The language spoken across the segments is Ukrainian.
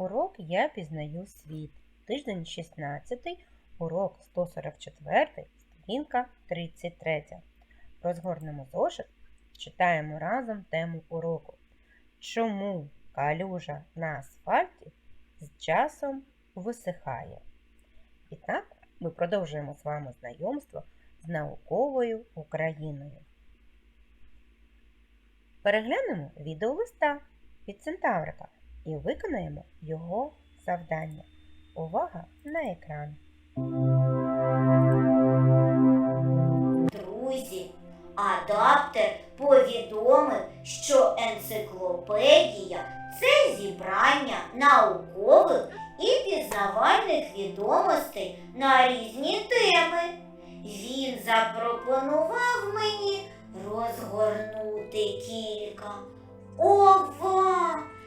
Урок Я пізнаю світ. Тиждень 16, урок 144, сторінка 33. Розгорнемо зошит, читаємо разом тему уроку. Чому калюжа на асфальті з часом висихає? І так, ми продовжуємо з вами знайомство з науковою Україною. Переглянемо відео листа від Центаврика і виконаємо його завдання. Увага на екран. Друзі, адаптер повідомив, що енциклопедія це зібрання наукових і пізнавальних відомостей на різні теми. Він запропонував мені розгорнути кілька. Ова!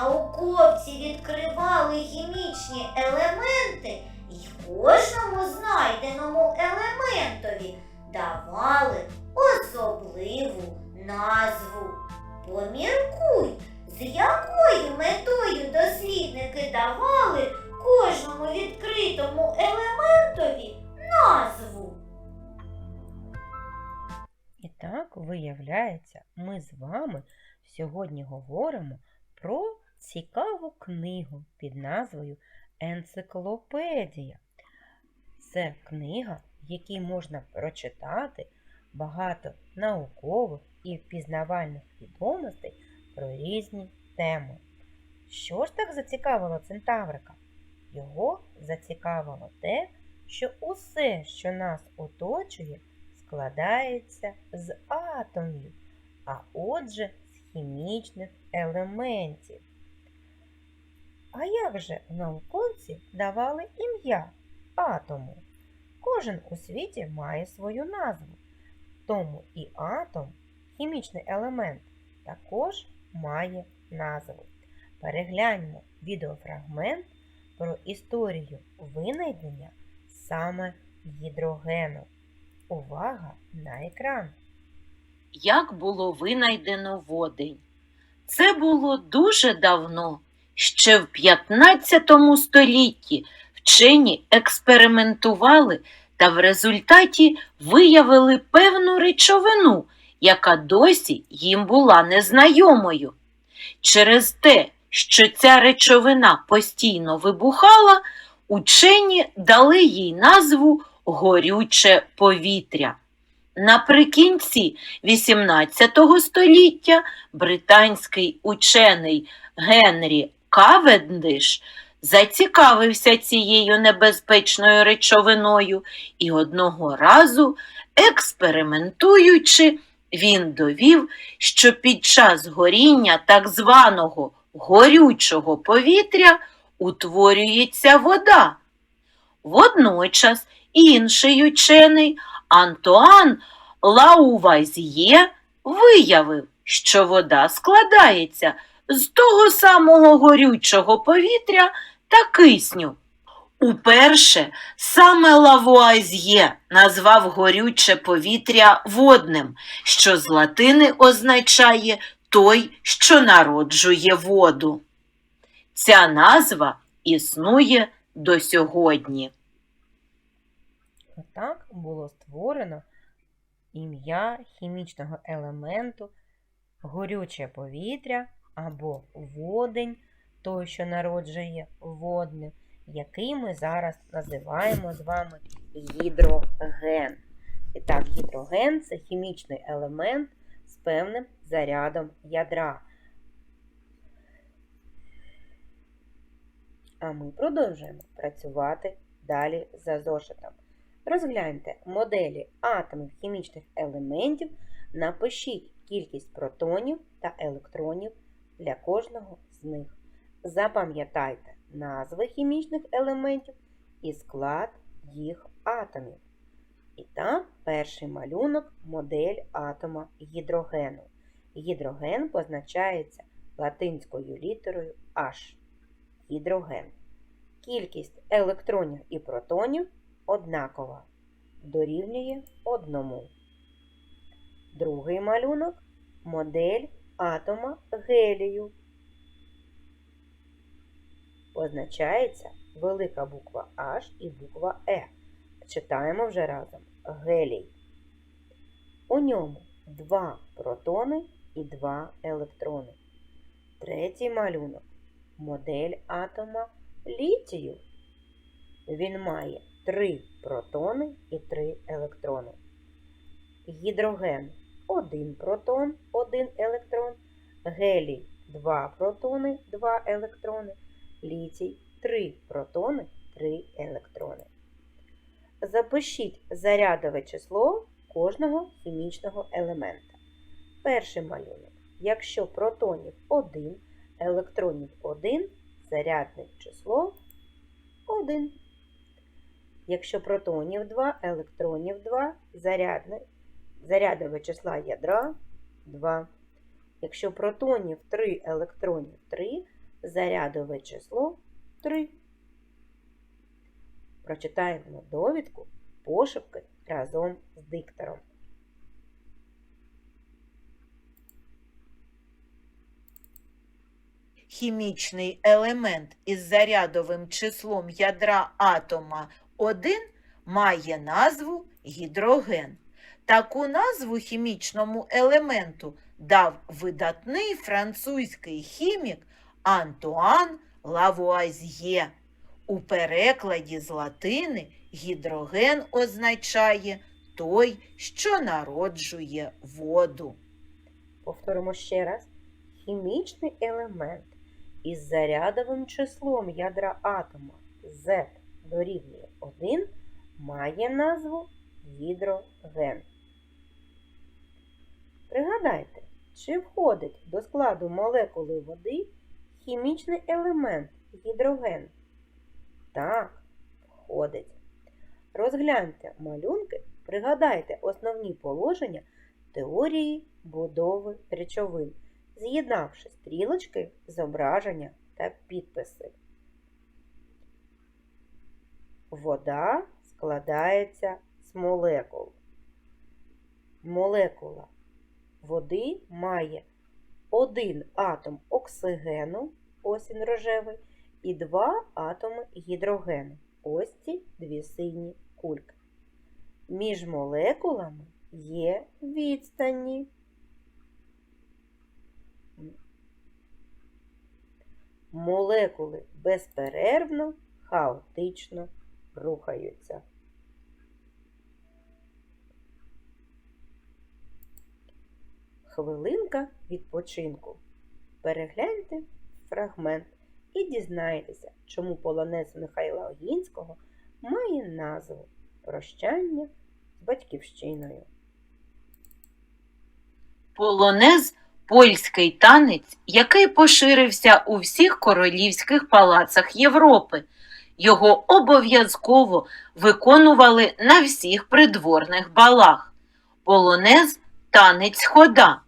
Науковці відкривали хімічні елементи і кожному знайденому елементові давали особливу назву. Поміркуй, з якою метою дослідники давали кожному відкритому елементові назву. І так, виявляється, ми з вами сьогодні говоримо про цікаву книгу під назвою Енциклопедія. Це книга, в якій можна прочитати багато наукових і пізнавальних відомостей про різні теми. Що ж так зацікавило Центаврика? Його зацікавило те, що усе, що нас оточує, складається з атомів, а отже, з хімічних елементів. А як же науковці давали ім'я атому? Кожен у світі має свою назву. Тому і атом, хімічний елемент, також має назву. Перегляньмо відеофрагмент про історію винайдення саме гідрогену. Увага на екран! як було винайдено водень. Це було дуже давно, ще в 15 столітті вчені експериментували та в результаті виявили певну речовину, яка досі їм була незнайомою. Через те, що ця речовина постійно вибухала, учені дали їй назву горюче повітря. Наприкінці XVIII століття британський учений Генрі Кавендиш зацікавився цією небезпечною речовиною і одного разу, експериментуючи, він довів, що під час горіння так званого горючого повітря утворюється вода. Водночас інший учений Антуан Лаувазьє виявив, що вода складається з того самого горючого повітря та кисню. Уперше саме Лавуазьє назвав горюче повітря водним, що з латини означає той, що народжує воду. Ця назва існує до сьогодні. Отак було створено ім'я хімічного елементу горюче повітря або водень, той, що народжує водним, який ми зараз називаємо з вами гідроген. І так, гідроген це хімічний елемент з певним зарядом ядра. А ми продовжуємо працювати далі за зошитом. Розгляньте моделі атомів хімічних елементів, напишіть кількість протонів та електронів для кожного з них. Запам'ятайте назви хімічних елементів і склад їх атомів. І так, перший малюнок модель атома гідрогену. Гідроген позначається латинською літерою H. Гідроген. Кількість електронів і протонів однакова, дорівнює одному. Другий малюнок модель атома гелію. Позначається велика буква H і буква Е. Читаємо вже разом. Гелій. У ньому два протони і два електрони. Третій малюнок модель атома літію. Він має три протони і три електрони. Гідроген один протон, один електрон, гелій два протони, два електрони, літій три протони, три електрони. Запишіть зарядове число кожного хімічного елемента. Перший малюнок. Якщо протонів 1, електронів 1, зарядне число 1. Якщо протонів 2, електронів 2, зарядне, зарядове числа ядра 2. Якщо протонів 3, електронів 3, зарядове число 3. Прочитаємо довідку пошепки разом з диктором. Хімічний елемент із зарядовим числом ядра атома 1 має назву гідроген. Таку назву хімічному елементу дав видатний французький хімік Антуан Лавуазьє. У перекладі з латини гідроген означає той, що народжує воду. Повторимо ще раз. Хімічний елемент із зарядовим числом ядра атома Z дорівнює 1 має назву гідроген. Пригадайте, чи входить до складу молекули води хімічний елемент гідроген? Так, входить. Розгляньте малюнки, пригадайте основні положення теорії будови речовин, з'єднавши стрілочки, зображення та підписи. Вода складається з молекул. Молекула води має один атом оксигену, ось він рожевий, і два атоми гідрогену. Ось ці дві сині кульки. Між молекулами є відстані. Молекули безперервно, хаотично рухаються. Хвилинка відпочинку. Перегляньте фрагмент і дізнайтеся, чому полонез Михайла Огінського має назву Прощання з батьківщиною. Полонез польський танець, який поширився у всіх королівських палацах Європи. Його обов'язково виконували на всіх придворних балах. Полонез танець хода.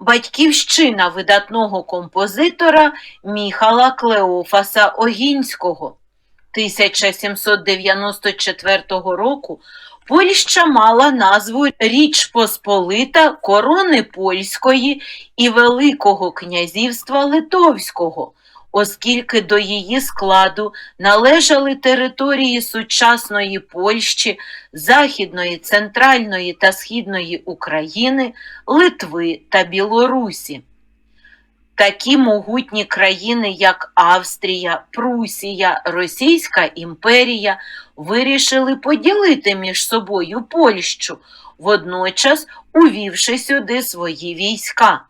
Батьківщина видатного композитора Міхала Клеофаса Огінського. 1794 року Польща мала назву Річ Посполита Корони Польської і Великого князівства Литовського. Оскільки до її складу належали території сучасної Польщі, Західної, Центральної та Східної України, Литви та Білорусі. Такі могутні країни, як Австрія, Прусія, Російська імперія, вирішили поділити між собою Польщу, водночас увівши сюди свої війська.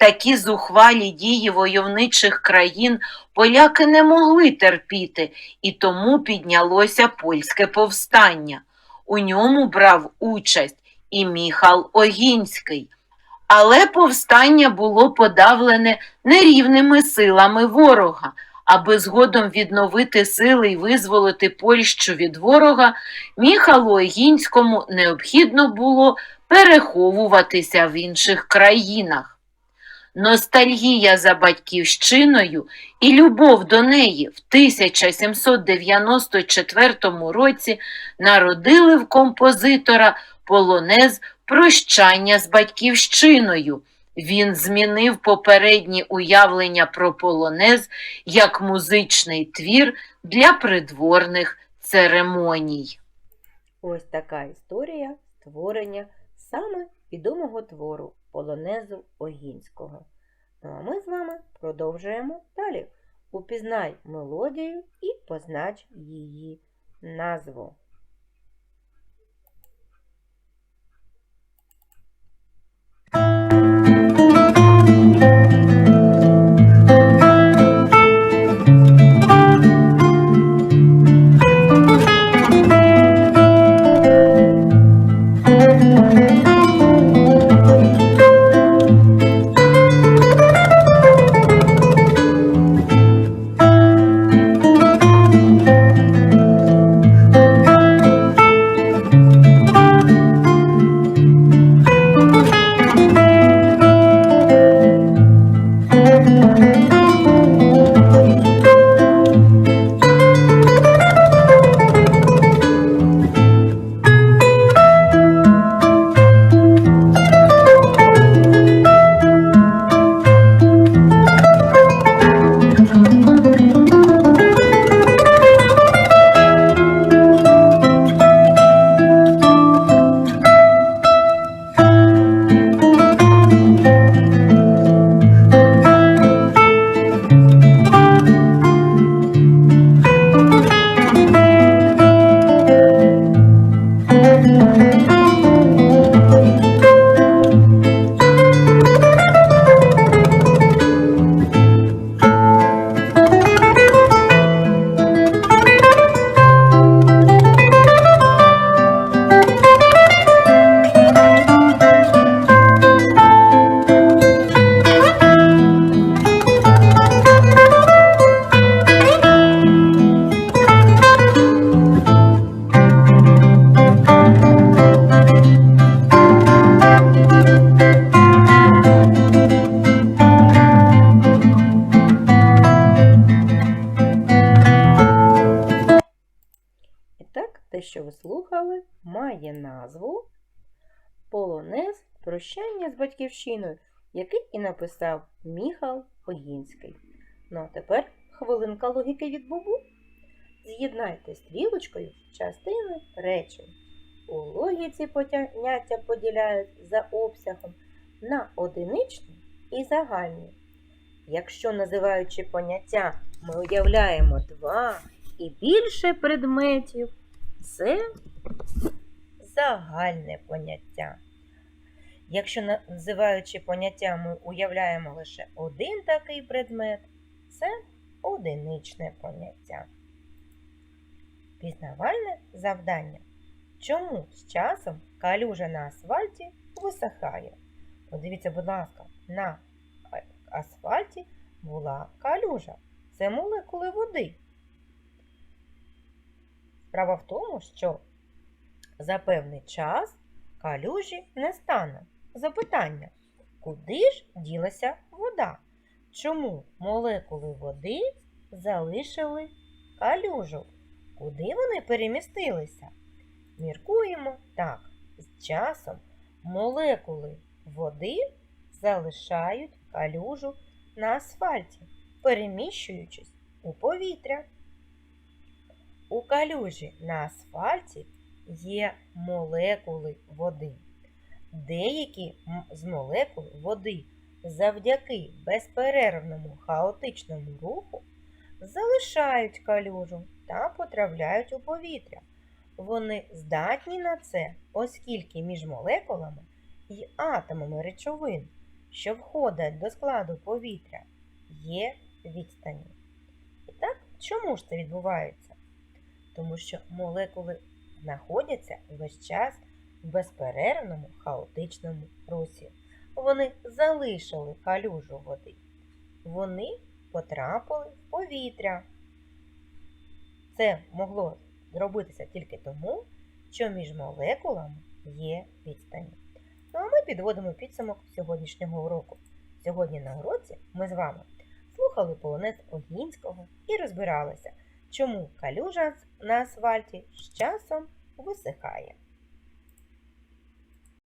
Такі зухвалі дії войовничих країн поляки не могли терпіти, і тому піднялося польське повстання. У ньому брав участь і Міхал Огінський. Але повстання було подавлене нерівними силами ворога. Аби згодом відновити сили і визволити Польщу від ворога, Міхалу Огінському необхідно було переховуватися в інших країнах. Ностальгія за батьківщиною і любов до неї в 1794 році народили в композитора полонез Прощання з батьківщиною. Він змінив попередні уявлення про полонез як музичний твір для придворних церемоній. Ось така історія створення саме відомого твору полонезу Огінського. Ну а ми з вами продовжуємо далі. Упізнай мелодію і познач її назву. Полонез Прощання з батьківщиною, який і написав Міхал Огінський. Ну а тепер хвилинка логіки від Бубу. З'єднайте стрілочкою частини речень. У логіці поняття поділяють за обсягом на одиничні і загальні. Якщо називаючи поняття, ми уявляємо два і більше предметів, це загальне поняття. Якщо називаючи поняття, ми уявляємо лише один такий предмет, це одиничне поняття. Пізнавальне завдання. Чому з часом калюжа на асфальті висихає? Подивіться, будь ласка, на асфальті була калюжа. Це молекули води. Справа в тому, що за певний час калюжі не стане. Запитання, куди ж ділася вода? Чому молекули води залишили калюжу? Куди вони перемістилися? Міркуємо так. З часом молекули води залишають калюжу на асфальті. переміщуючись у повітря. У калюжі на асфальті є молекули води. Деякі з молекул води завдяки безперервному хаотичному руху залишають калюжу та потрапляють у повітря. Вони здатні на це, оскільки між молекулами і атомами речовин, що входять до складу повітря, є відстані. І так, чому ж це відбувається? Тому що молекули знаходяться весь час в безперервному хаотичному русі. Вони залишили калюжу води. Вони потрапили в повітря. Це могло зробитися тільки тому, що між молекулами є відстані. Ну а ми підводимо підсумок сьогоднішнього уроку. Сьогодні на уроці ми з вами слухали полонез Огінського і розбиралися, чому калюжа на асфальті з часом висихає.